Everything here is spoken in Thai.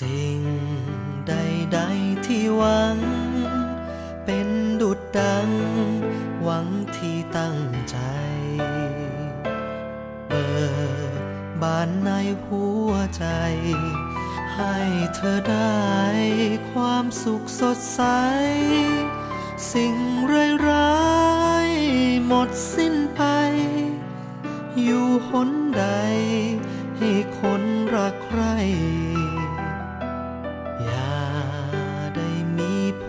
สิ่งใดๆที่หวัง เป็นดุดดัง หวังที่ตั้งใจเปิดบานในหัวใจ ให้เธอได้ความสุขสดใส สิ่งร้ายๆหมดสิ้นไป อยู่หนใด